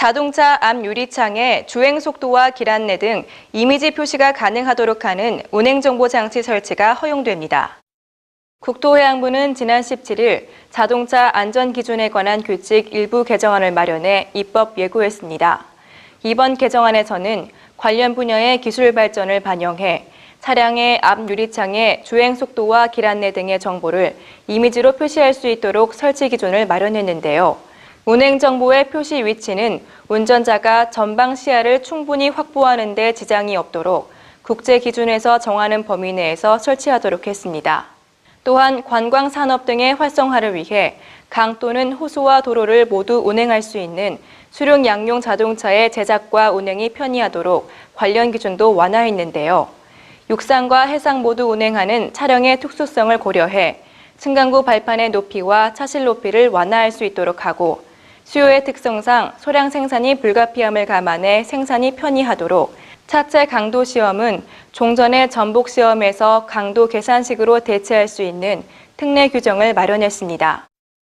자동차 앞 유리창에 주행 속도와 길 안내 등 이미지 표시가 가능하도록 하는 운행 정보 장치 설치가 허용됩니다. 국토해양부는 지난 17일 자동차 안전 기준에 관한 규칙 일부 개정안을 마련해 입법 예고했습니다. 이번 개정안에서는 관련 분야의 기술 발전을 반영해 차량의 앞 유리창에 주행 속도와 길 안내 등의 정보를 이미지로 표시할 수 있도록 설치 기준을 마련했는데요. 운행 정보의 표시 위치는 운전자가 전방 시야를 충분히 확보하는 데 지장이 없도록 국제 기준에서 정하는 범위 내에서 설치하도록 했습니다. 또한 관광 산업 등의 활성화를 위해 강 또는 호수와 도로를 모두 운행할 수 있는 수륙 양용 자동차의 제작과 운행이 편의하도록 관련 기준도 완화했는데요. 육상과 해상 모두 운행하는 차량의 특수성을 고려해 승강구 발판의 높이와 차실 높이를 완화할 수 있도록 하고 수요의 특성상 소량 생산이 불가피함을 감안해 생산이 편의하도록 차체 강도 시험은 종전의 전복 시험에서 강도 계산식으로 대체할 수 있는 특례 규정을 마련했습니다.